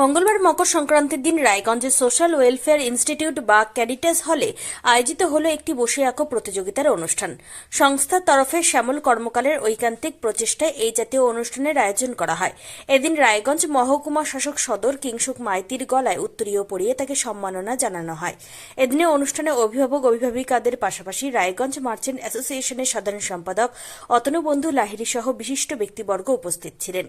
মঙ্গলবার মকর সংক্রান্তির দিন রায়গঞ্জের সোশ্যাল ওয়েলফেয়ার ইনস্টিটিউট বা ক্যারিটাস হলে আয়োজিত হল একটি বসে আঁকো প্রতিযোগিতার অনুষ্ঠান। সংস্থার তরফে শ্যামল কর্মকালের ঐকান্তিক প্রচেষ্টায় এই জাতীয় অনুষ্ঠানের আয়োজন করা হয়। এদিন রায়গঞ্জ মহকুমা শাসক সদর কিংসুক মাইতির গলায় উত্তরীয় পরিয়ে তাকে সম্মাননা জানানো হয়। এদিনে অনুষ্ঠানে অভিভাবক, অভিভাবিকাদের পাশাপাশি রায়গঞ্জ মার্চেন্ট অ্যাসোসিয়েশনের সাধারণ সম্পাদক অতনু বন্ধু লাহিড়ী সহ বিশিষ্ট ব্যক্তিবর্গ উপস্থিত ছিলেন।